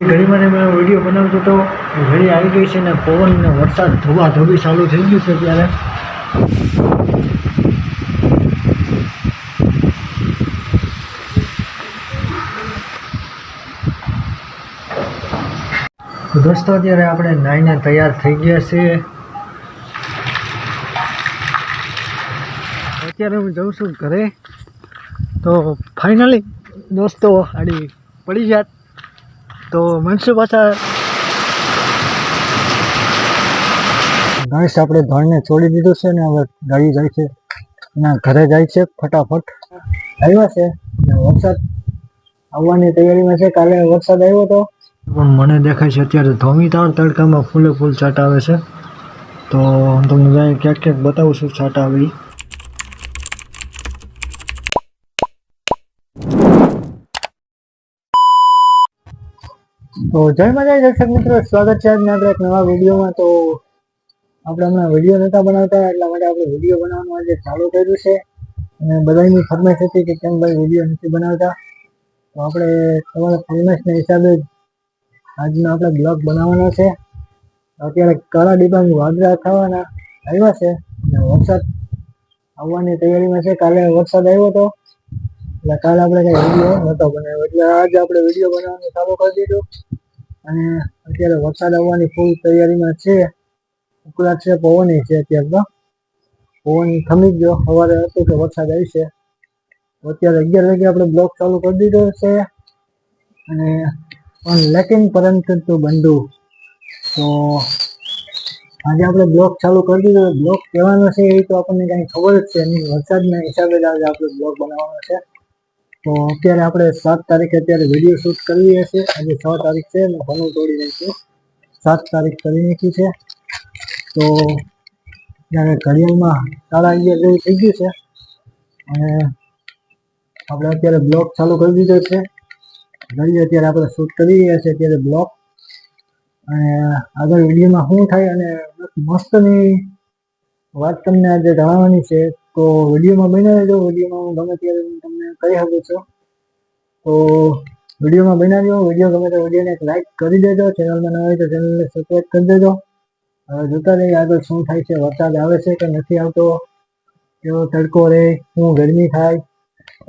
ને મેં વીડિયો બનાવતો તો ઘડી આવી ગઈ છે ને પવન ને વરસાદ ધોવા ધોબી ચાલુ થઈ ગયું છે ત્યારે દોસ્તો, અત્યારે આપણે નાઈને તૈયાર થઈ ગયા છીએ અત્યારે હું જઉં છું ઘરે. તો ફાઇનલી દોસ્તો, આડી પડી જાત. તો મનસુ પાછા ગણેશ આપણે ધણને છોડી દીધું છે ને હવે ગાડી જાય છે. એના ઘરે જાય છે ફટાફટ. આવ્યા છે. વરસાદ આવવાની તૈયારીમાં છે. કાલે વરસાદ આવ્યો હતો પણ મને દેખાય છે અત્યારે ધોમીતાળ તડકામાં ફૂલે ફૂલ છાંટ આવે છે. તો હું તમને જાય ક્યાંક ક્યાંક બતાવું છું છાંટ આવે તો જય માતા દર્શક મિત્રો, સ્વાગત છે આજના આપણે એક નવા વિડીયોમાં. તો આપણે હમણાં વીડિયો નહોતા બનાવતા, એટલા માટે આપણે વીડિયો બનાવવાનું આજે ચાલુ કર્યું છે. અને બધાની ફરમાઈશ હતી કે કેમ ભાઈ વીડિયો નથી બનાવતા. તો આપણે તમારા ફરમાઈશના હિસાબે આજનો આપણે બ્લોગ બનાવવાનો છે. અત્યારે કાળા ડિબાંગ વાદળા થવાના આવ્યા છે. અને વરસાદ આવવાની તૈયારીમાં છે. કાલે વરસાદ આવ્યો હતો એટલે કાલ આપણે કઈ વીડિયો નહોતો બનાવ્યો. એટલે આજે આપણે વીડિયો બનાવવાનું ચાલુ કરી દીધું. અને અત્યારે વરસાદ આવવાની ફૂલ તૈયારીમાં છે. ઉકળા છે પવન છે અત્યારે તો. પવન થમી ગયો. સવારે હતું કે વરસાદ આવશે છે. અત્યારે અગિયાર વાગે આપણે બ્લોક ચાલુ કરી દીધો છે. અને પણ લેકિન પરંતુ બંધુ. તો આજે આપણે બ્લોક ચાલુ કરી દીધો. બ્લોક કહેવાનો છે એ તો આપણને કાંઈ ખબર જ છે નહીં. વરસાદના હિસાબે આજે આપણે બ્લોક બનાવવાનો છે. તો અત્યારે આપણે સાત તારીખે અત્યારે વીડિયો શૂટ કરવી હશે આજે છ તારીખ છે અને ભણું તોડી નાખ્યું. સાત તારીખ કરી નાખી છે. તો ત્યારે ઘડિયાળમાં સાડા અગિયાર જેવું થઈ ગયું છે અને આપણે અત્યારે બ્લોક ચાલુ કરી દીધો છે. ઘડી અત્યારે આપણે શૂટ કરી રહ્યા છીએ અત્યારે બ્લોક. અને આગળ વિડીયોમાં શું થાય અને મસ્તની વાત તમને આજે જણાવવાની છે. તો વિડીયોમાં બની રહેજો. વિડીયોમાં હું ગમે ત્યારે તમને કહી શકું છું? તો વિડીયોમાં બન્યા રહ્યો વીડિયો ગમે તો વિડીયોને એક લાઇક કરી દેજો. ચેનલમાં ન હોય તો ચેનલને સબસ્ક્રાઈબ કરી દેજો. જોતા રહીએ આગળ શું થાય છે, વરસાદ આવે છે કે નથી આવતો, કેવો તડકો રહે, શું ગરમી થાય.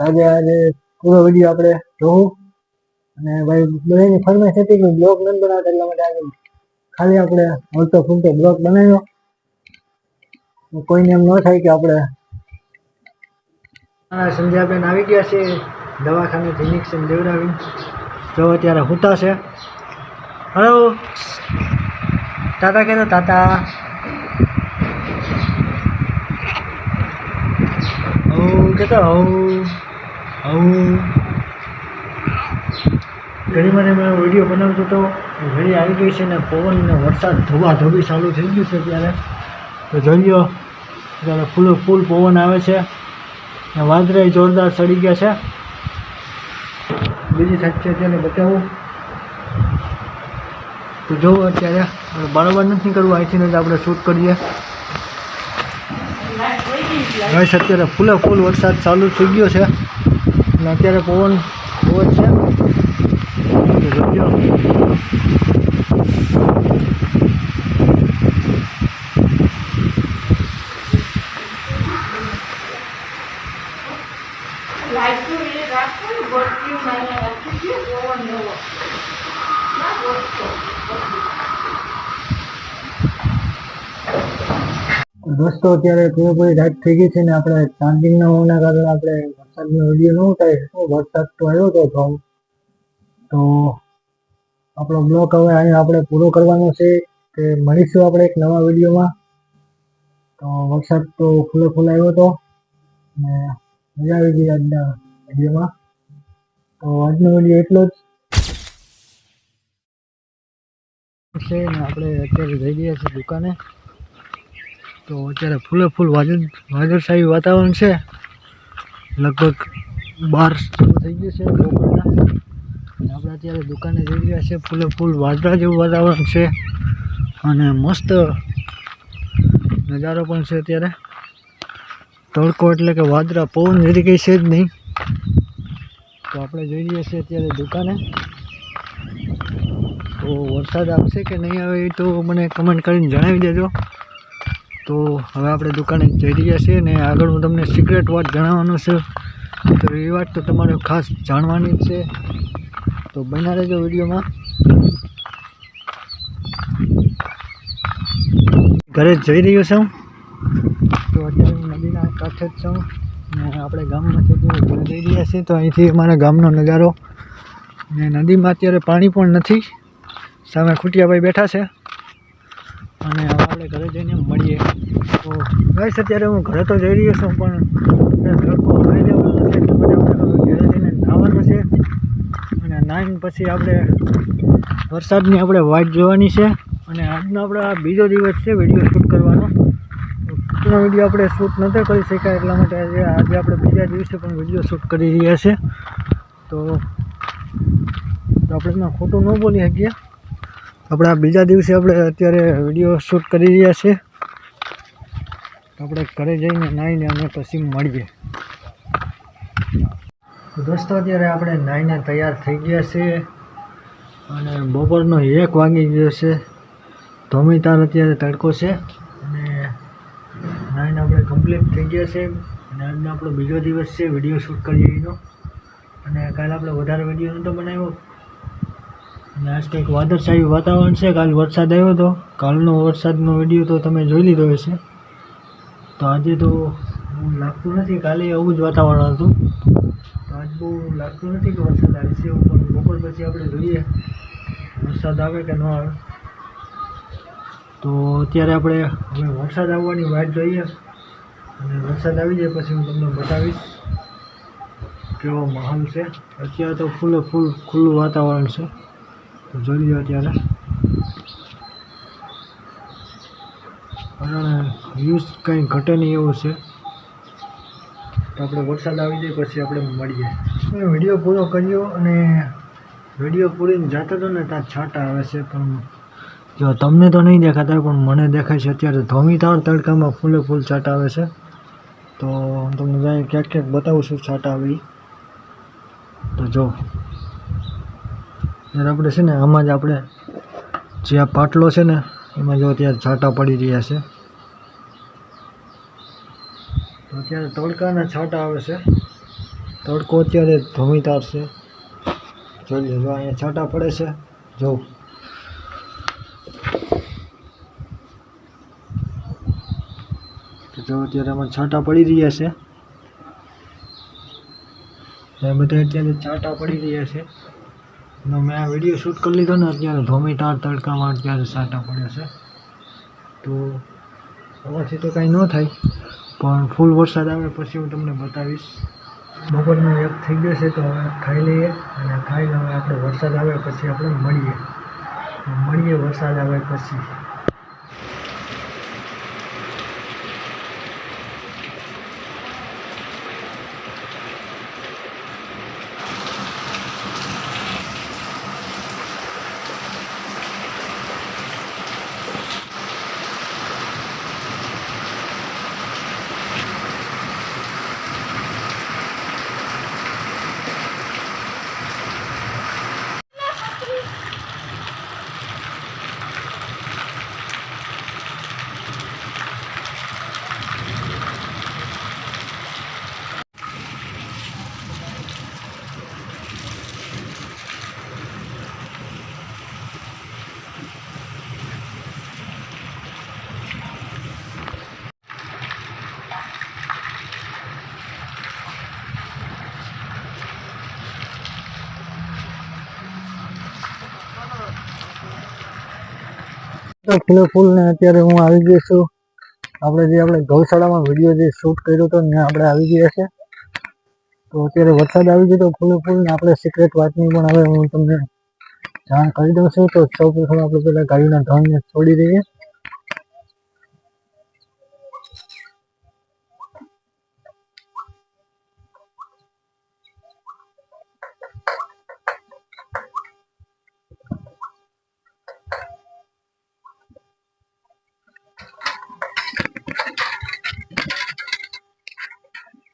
આજે આજે પૂરો વીડિયો આપણે જોવું. અને ભાઈ, બધાની ફરમાઈશ હતી કે બ્લોગ નથી બનાવતા એટલા માટે આજે ખાલી આપણે હલતો ફૂલતો બ્લોગ બનાવ્યો. કોઈને એમ ન થાય કે આપણે સંધ્યાબેન આવી ગયા છે દવાખાનેથી ઇન્જેક્શન લેવડાવી જો અત્યારે હુતા છે. હલો તાતા કહેતો તાતા? હઉ કહેતો હઉ? હઉ. ઘણી ને મેં વીડિયો બનાવતો હતો ઘડી આવી ગઈ છે ને પવન ને વરસાદ ધોવા ધોબી ચાલુ થઈ ગયું છે ત્યારે તો જોઈ લો ત્યારે ફૂલ ફૂલ પવન આવે છે. ને જોરદાર સડી ગયા છે. બીજી સાઈડ છે તેને બતાવું તો જોવું અત્યારે બરાબર નથી કરવું, અહીંથી જ આપણે શૂટ કરીએ. ગઈશ અત્યારે ફૂલે ફૂલ વરસાદ ચાલુ થઈ ગયો છે. અને અત્યારે પવન પવન છે તો જોઈ લો. લાઈટો એ રાખો ને બત્તીઓ મારે રાખી દે પવન એવો ના બોલતો દોસ્તો અત્યારે પૂરેપૂરી રાત થઈ ગઈ છે ને આપણે ચાર્જિંગ ના હોવાના કારણે આપણે વરસાદનો વીડિયો ન થાય શકું વરસાદ તો આવ્યો હતો તો તો આપણો બ્લોક હવે અહીંયા આપણે પૂરો કરવાનો છે કે મળીશું આપણે એક નવા વિડીયોમાં. તો વરસાદ તો ખુલ્લો ફૂલ આવ્યો હતો ને મજા આવી ગઈ આજના વિડીયોમાં. તો આજનો વીડિયો એટલો જ. છે ને આપણે અત્યારે જઈ રહ્યા છીએ દુકાને. તો અત્યારે ફૂલે ફૂલ વાદળ વાદળછાયું વાતાવરણ છે. લગભગ બાર થઈ ગયું છે આપણે અત્યારે દુકાને જઈ રહ્યા છીએ. ફૂલે ફૂલ વાદળા જેવું વાતાવરણ છે. અને મસ્ત નજારો પણ છે અત્યારે. તડકો એટલે કે વાદળા પવન જરી કંઈ છે જ નહીં. તો આપણે જઈ રહ્યા છીએ અત્યારે દુકાને. તો વરસાદ આવશે કે નહીં આવે એ તો મને કમેન્ટ કરીને જણાવી દેજો. તો હવે આપણે દુકાને જઈ રહ્યા છીએ ને આગળ હું તમને સિક્રેટ વાત જણાવવાનો છે. તો એ વાત તો તમારે ખાસ જાણવાની જ છે. તો બના રહેજો વિડીયોમાં. ઘરે જઈ રહ્યો છું. તો અત્યારે હું નદીના કાંઠે જ છું ને આપણે ગામમાંથી ઘરે જઈ રહ્યા છીએ તો અહીંથી અમારા ગામનો નજારો. ને નદીમાં અત્યારે પાણી પણ નથી. સામે ખૂટિયાભાઈ બેઠા છે. અને હવે આપણે ઘરે જઈને મળીએ. તો ગાઈસ, અત્યારે હું ઘરે તો જઈ રહ્યો છું, પણ તડકો હવાઈ લેવાનો છે, એટલે આપણે ઘરે જઈને નાહવાનું છે. અને નાહીને પછી આપણે વરસાદની આપણે વાટ જોવાની છે. અને આજનો આપણે આ બીજો દિવસ છે વીડિયો શૂટ કરવાનો. આજનો વીડિયો આપણે શૂટ નહોતો કરી શક્યા, એટલા માટે આજે આજે આપણે બીજા દિવસે પણ વીડિયો શૂટ કરી રહ્યા છે. તો આપણે એમાં ખોટું ન બોલી શકીએ. આપણે બીજા દિવસે આપણે અત્યારે વીડિયો શૂટ કરી રહ્યા છે. આપણે ઘરે જઈને નાહીને અમે પછી મળીએ. દોસ્તો, અત્યારે આપણે નાહીને તૈયાર થઈ ગયા છે અને બપોરનો એક વાગી ગયો છે. ધોમીતાર અત્યારે તડકો છે અને નાહીને આપણે કમ્પ્લીટ થઈ ગયા છે. અને આજનો આપણો બીજો દિવસ છે વીડિયો શૂટ કરીએ એનો. અને કાલે આપણે વધારે વીડિયો નહોતો બનાવ્યો. અને આજ કંઈક વાદળછાયું વાતાવરણ છે, કાલ વરસાદ આવ્યો હતો કાલનો વરસાદનો વીડિયો તો તમે જોઈ લીધો હશે. તો આજે તો હું લાગતું નથી, કાલે આવું જ વાતાવરણ હતું. તો આજ બહુ લાગતું નથી કે વરસાદ આવે છે પણ બપોર પછી આપણે જોઈએ, વરસાદ આવે કે ન આવે. તો અત્યારે આપણે હવે વરસાદ આવવાની વાટ જોઈએ. અને વરસાદ આવી જાય પછી હું તમને બતાવીશ કેવો માહોલ છે. અત્યારે તો ફૂલે ફૂલ ખુલ્લું વાતાવરણ છે. તો જોઈ લો અત્યારે અને વ્યૂઝ કંઈ ઘટે નહીં એવું છે. તો આપણે વરસાદ આવી જાય પછી આપણે મળીએ. મેં વીડિયો પૂરો કર્યો અને વીડિયો પૂરીને જતો હતો ને ત્યાં છાંટા આવે છે પણ જો તમને તો નહીં દેખાતા પણ મને દેખાય છે અત્યારે ધોમીતાળ તડકામાં ફૂલે ફૂલ છાંટા આવે છે. તો હું તમને જાય ક્યાંક ક્યાંક બતાવું છું છાંટા આવી. તો જો. ત્યારે આપણે છે ને આમાં જ આપણે જે આ પાટલો છે ને, એમાં જો અત્યારે છાંટા પડી રહ્યા છે. અત્યારે તડકાના છાંટા આવે છે. તડકો અત્યારે ધોમીતાર છે. જોઈ લો જો અહીંયા છાંટા પડે છે. જો. જો અત્યારે આમાં છાંટા પડી રહ્યા છે. બધા અત્યારે છાંટા પડી રહ્યા છે. અને મેં આ વીડિયો શૂટ કરી લીધો ને અત્યારે ધોમીટાર તડકામાં અત્યારે સાટા પડે છે. તો આમાંથી તો કાંઈ ન થાય, પણ ફૂલ વરસાદ આવે પછી હું તમને બતાવીશ. બપોરનો એક થઈ ગયો છે તો હવે ખાઈ લઈએ અને ખાઈને હવે આપણે વરસાદ આવે પછી આપણે મળીએ. મળીએ વરસાદ આવે પછી. તો ફૂલે ફૂલ ને અત્યારે હું આવી ગયો છું. આપણે જે આપણે ગૌશાળામાં વીડિયો જે શૂટ કર્યો હતો ને આપણે આવી ગયા છે. તો અત્યારે વરસાદ આવી ગયો તો ફૂલે ફૂલ ને આપણે સિક્રેટ વાતની પણ હવે હું તમને જાણ કરી દઉં છું. તો સૌ પ્રથમ આપણે પેલા ગાડીના ધણને છોડી દઈએ.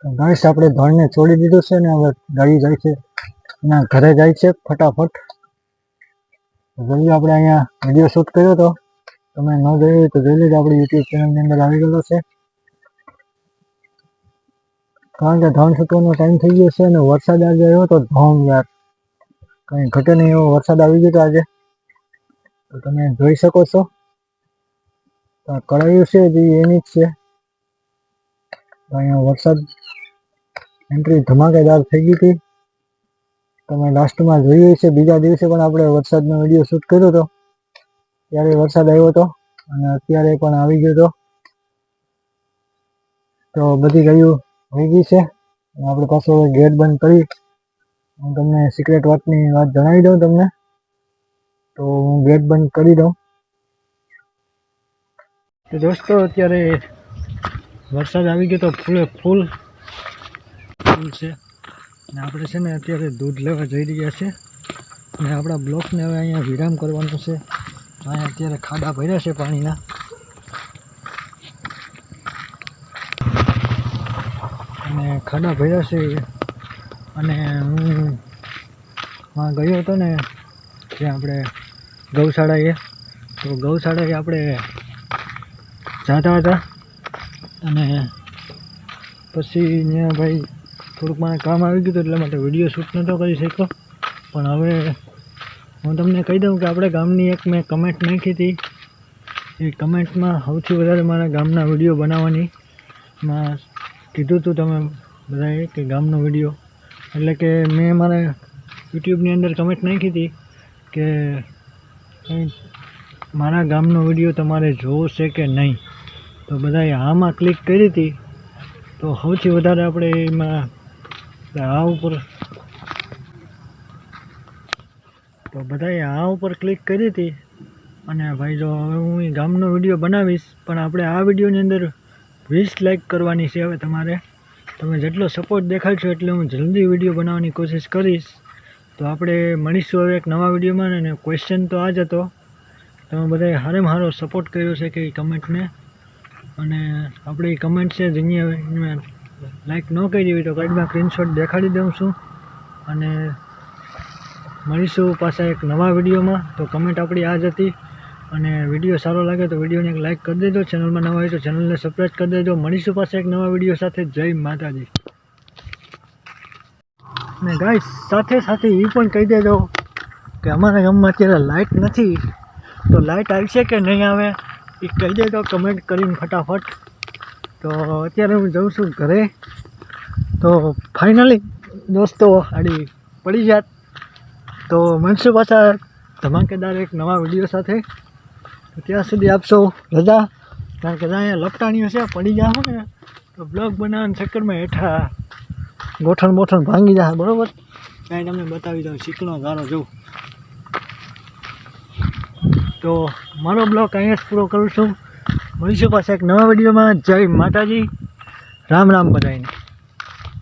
ગાઈસ આપણે ધણને છોડી દીધો છે ને હવે ગાડી જાય છે. એના ઘરે જાય છે ફટાફટ. જલ્દી આપણે અહીંયા વીડિયો શૂટ કર્યો હતો તમે ન જોયું તો જોઈ લેજો, આપણી યુટ્યુબ ચેનલની અંદર આવી ગયેલો છે. કારણ કે ધણ છૂટવાનો ટાઈમ થઈ ગયો છે અને વરસાદ આજે આવ્યો તો ધોમ યાર. કંઈ ઘટે નહીં એવો વરસાદ આવી ગયો આજે. તો તમે જોઈ શકો છો. કરાયું છે એની જ છે. અહીંયા વરસાદ એન્ટ્રી ધમાકેદાર થઈ ગઈ હતી. તમે લાસ્ટમાં જોયું છે બીજા દિવસે પણ આપણે વરસાદનો વીડિયો શૂટ કર્યો હતો. ત્યારે વરસાદ આવ્યો હતો અને અત્યારે પણ આવી ગયો હતો. તો બધી ગયું હોઈ ગઈ છે. આપણે પાછો ગેટ બંધ કરી હું તમને સિક્રેટ વાતની વાત જણાવી દઉં તમને. તો હું ગેટ બંધ કરી દઉં. તો દોસ્તો, અત્યારે વરસાદ આવી ગયો તો ફૂલે ફૂલ ફૂલ છે. અને આપણે છે ને અત્યારે દૂધ લેવા જઈ રહ્યા છે. અને આપણા બ્લોકને હવે અહીંયા વિરામ કરવાનો છે. અહીંયા અત્યારે ખાડા ભર્યા છે પાણીના. અને ખાડા ભર્યા છે. અને હું માં ગયો હતો ને ત્યાં આપણે ગૌશાળાએ, તો ગૌશાળાએ આપણે જતા હતા. અને પછી ત્યાં ભાઈ થોડુંક મારે કામ આવી ગયું એટલા માટે વીડિયો શૂટ નહોતો કરી શક્યો. પણ હવે હું તમને કહી દઉં કે આપણે ગામની એક મેં કમેન્ટ નાખી હતી. એ કમેન્ટમાં સૌથી વધારે મારા ગામના વીડિયો બનાવવાની માં કીધું હતું તમે બધાએ કે ગામનો વીડિયો. એટલે કે મેં મારા યુટ્યુબની અંદર કમેન્ટ નાખી હતી કે મારા ગામનો વીડિયો તમારે જોવો છે કે નહીં. તો બધાએ આમાં ક્લિક કરી હતી. તો સૌથી વધારે આપણે એમાં આ ઉપર. તો બધાએ આ ઉપર ક્લિક કરી હતી. અને ભાઈ જો હવે હું એ ગામનો વીડિયો બનાવીશ, પણ આપણે આ વિડીયોની અંદર વીસ લાઇક કરવાની છે હવે તમારે. તમે જેટલો સપોર્ટ દેખાડશો એટલે હું જલ્દી વીડિયો બનાવવાની કોશિશ કરીશ. તો આપણે મળીશું હવે એક નવા વિડીયોમાં અને ક્વેશ્ચન તો આ જ હતો. તમે બધાએ હારે હારો સપોર્ટ કર્યો છે કે એ કમેન્ટને અને આપણે કમેન્ટ છે, જેની હવે લાઈક ન કરી હોય તો કાર્ડમાં સ્ક્રીનશોટ દેખાડી દઉં છું. અને મળીશું પાછા એક નવા વિડીયોમાં. તો કમેન્ટ આપણી આ જ હતી. અને વીડિયો સારો લાગે તો વિડીયોને એક લાઈક કરી દેજો. ચેનલમાં નવા હોય તો ચેનલને સબસ્ક્રાઈબ કરી દેજો. મળીશું પાછા એક નવા વીડિયો સાથે. જય માતાજી. ને ગાઈસ સાથે સાથે એ પણ કહી દેજો કે અમારા ગામમાં અત્યારે લાઇટ નથી. તો લાઇટ આવશે કે નહીં આવે? એ કહી દેજો કમેન્ટ કરીને ફટાફટ. તો અત્યારે હું જઉં છું ઘરે. તો ફાઇનલી દોસ્તો આડી પડી જાત. તો મનસુ પાછા ધમાકેદાર એક નવા વીડિયો સાથે. ત્યાં સુધી આપશો રજા. કારણ કે અહીંયા લપટાણીઓ છે, પડી જાઓ ને, તો બ્લોગ બનાવવાના ચક્કરમાં હેઠા ગોઠણ બોઠણ ભાંગી જાય, બરાબર? કાંઈ તમને બતાવી દઉં શીખણો ગારો જોઉં. તો મારો બ્લોગ અહીંયા જ પૂરો કરું છું. મળીશું પાછા એક નવા વિડીયોમાં. જય માતાજી. રામ રામ બધાને